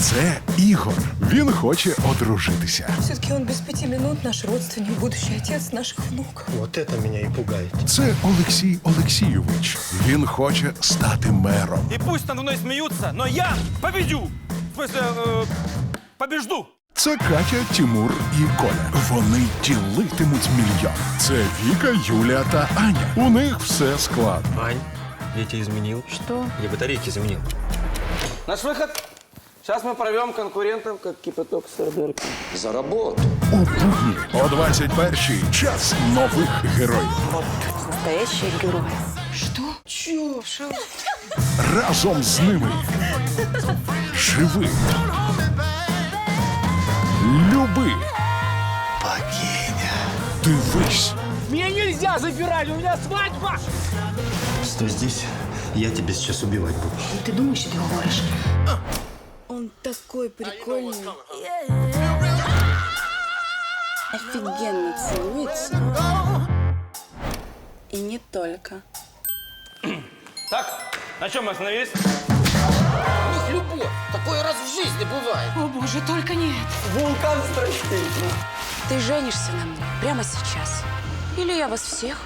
Це Ігор. Він хоче одружитися. Все-таки он без пяти минут наш родственник, будущий отец наших внуков. Вот это меня и пугает. Це Олексій Олексійович. Він хоче стати мером. И пусть надо мной смеются, но я победю! В смысле, э, побежду! Це Катя, Тимур і Коля. Вони ділитимуть мільйон. Це Віка, Юля та Аня. У них все складно. Ань, я тебе изменил. Что? Я батарейки заменил. Наш выход. Сейчас мы порвем конкурентов, как кипяток с сердерки. За работу. У будні о 21-й час нових героїв. Настоящие герои. Разом з ними. Живи. Люби. Богиня. Дивись. Стой здесь. Я тебя сейчас убивать буду. Ты думаешь, что ты говоришь? Такой прикольный. Офигенно целуется. И не только. Так, на чем мы остановились? Любовь. Такое раз в жизни бывает. О боже, только не это. Ты женишься на мне прямо сейчас. Или я вас всех?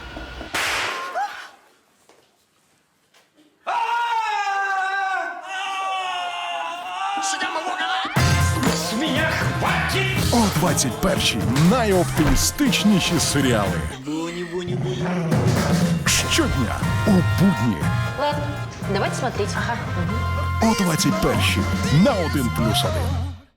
О 21-й найоптимістичніші серіали. Щодня у будні Ладно, давайте смотреть. Ага. о 21-й на 1 плюс 1.